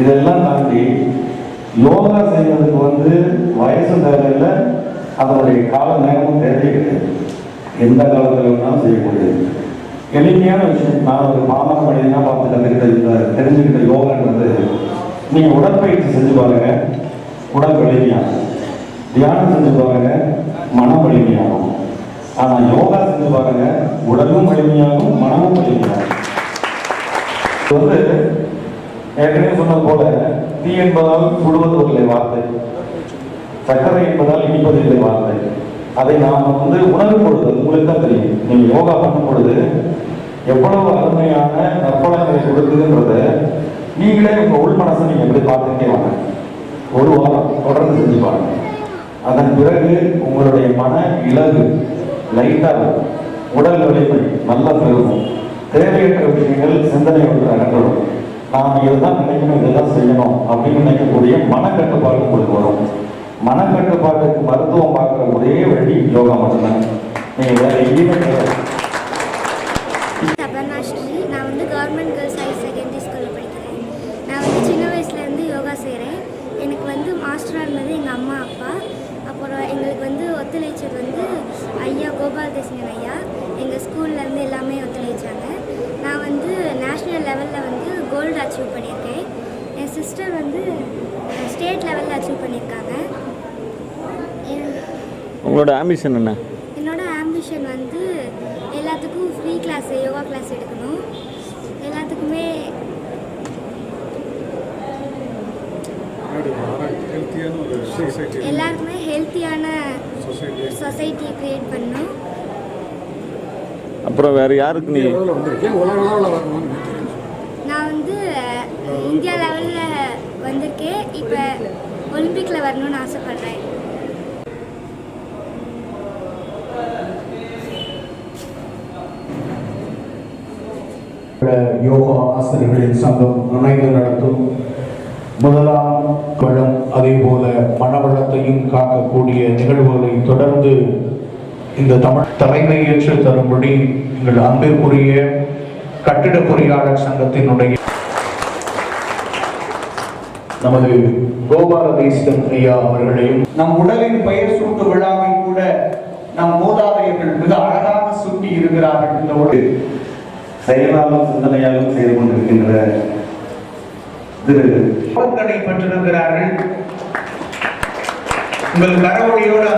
இதெல்லாம் தாண்டி யோகா செய்வதற்கு வந்து வயசு தேவையில்லை அதனுடைய கால நேரமும் தேவையில்லை. எந்த காலத்தில் வேணாலும் செய்யக்கூடியது எளிமையான விஷயம் நான் ஒரு பாமர மனிதனா பார்த்து கற்றுக்கிட்ட இந்த தெரிஞ்சுக்கிட்ட யோகான்றது நீங்கள் உடற்பயிற்சி செஞ்சு பாருங்க உடல் வலிமையாகும் தியானம் செஞ்சு பாருங்க மனம் வலிமையாகும் ஆனால் யோகா செஞ்சு பாருங்க உடலும் வலிமையாகும் மனமும் வலிமையாகும் வந்து ஏற்கனவே சொன்னது போல தீ என்பதால் சுடுவது இல்லை வார்த்தை சர்க்கரை என்பதால் இனிப்பது இல்லை வார்த்தை அதை நாம் வந்து உணரும் பொழுது உங்களுக்கு தான் தெரியும் நீங்க யோகா பண்ணும் பொழுது எவ்வளவு அருமையான நற்பலங்களை கொடுக்குதுன்றத நீங்களே உங்க உள் மனசை நீங்க எப்படி பார்த்துட்டே வாங்க. ஒரு வாரம் தொடர்ந்து செஞ்சு பாருங்க. அதன் பிறகு உங்களுடைய மன இலகு லைட்டாக உடல் வலிமை நல்லா பெருகும் தேவையற்ற விஷயங்கள் சிந்தனை விட்டு அகற்றும் நாம் இதுதான் நினைக்கணும் இதுதான் செய்யணும் அப்படின்னு நினைக்கக்கூடிய மனக்கட்டுப்பாடு உங்களுக்கு வரும். மனக்கட்டுப்பாட்டுக்கு மருத்துவம் பார்க்குற ஒரே வழி யோகா மட்டும்தான். நீங்கள் வேறு எங்கேயுமே கிடையாது நான் வந்து கவர்மெண்ட் கேர்ள்ஸ் ஹையர் செகண்டரி ஸ்கூலில் படிக்கிறேன். நான் வந்து சின்ன வயசுலேருந்து யோகா செய்கிறேன் எனக்கு வந்து மாஸ்டராக இருந்தது எங்கள் அம்மா அப்பா. அப்புறம் எங்களுக்கு வந்து ஒத்துழைச்சது வந்து ஐயா கோபாலகிருஷ்ணன் ஐயா. எங்கள் ஸ்கூல்லேருந்து எல்லாமே ஒத்துழைச்சாங்க. நான் வந்து கோல்டு அச்சீவ் பண்ணியிருக்கேன் என் சிஸ்டர் வந்து ஸ்டேட் லெவலில் அச்சீவ் பண்ணியிருக்காங்க. உங்களோட ஆம்பிஷன் என்ன? என்னோட ஆம்பிஷன் வந்து எல்லாத்துக்கும் ஃப்ரீ கிளாஸ் யோகா கிளாஸ் எடுக்கணும். எல்லாத்துக்குமே எல்லாருக்குமே ஹெல்த்தியான சொசைட்டி க்ரியேட் பண்ணணும். அப்புறம் வேற யாருக்கு நீ வந்து இந்தியா லெவலில் வந்திருக்கேன் இப்போ ஒலிம்பிக்கில் வரணும்னு ஆசைப்பட்றேன். யோகா ஆசிரியர்களின் சங்கம் நுழைந்து நடத்தும். முதலாம் வளம் அதே போல மனவளத்தையும் காக்கக்கூடிய நிகழ்வுகளை தொடர்ந்து இந்த தமிழ் தலைமையேற்று தரும்படி எங்கள் அன்பிற்குரிய கட்டிட பொறியாளர் சங்கத்தினுடைய நமது கோபாலதேசன் ஐயா அவர்களையும் நம் உடலின் பெயர் சூட்டு விழாவை கூட நம் மூதாதையர்கள் மிக அழகாக சூட்டி இருக்கிறார்கள் இந்த உடல். செயலாலும் சிந்தனையாலும் செய்து கொண்டிருக்கின்ற திரு பெற்றிருக்கிறார்கள். உங்கள் கரவொலியோடு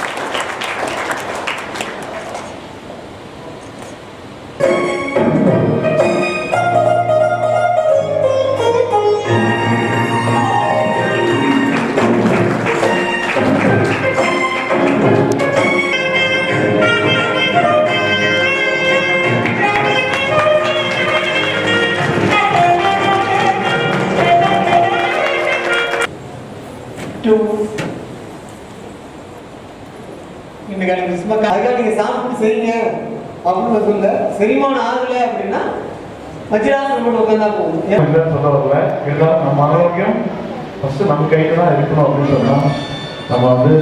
டூ இன்னைக்கு எனக்கு சும்மா அதுக்காக நீங்கள் சாப்பிட்டு செய்யுங்க அப்படின்னு சொல்ல செரிமானம் ஆகலை அப்படின்னா வஜ்ராசனம் போட்டு உட்காந்தா போகும் ஏன்? இல்லைன்னு சொல்ல வரல. இருந்தாலும் நம்ம ஆரோக்கியம் ஃபஸ்ட்டு நம்ம கையில் தான் இருக்கணும் அப்படின்னு சொன்னா நம்ம வந்து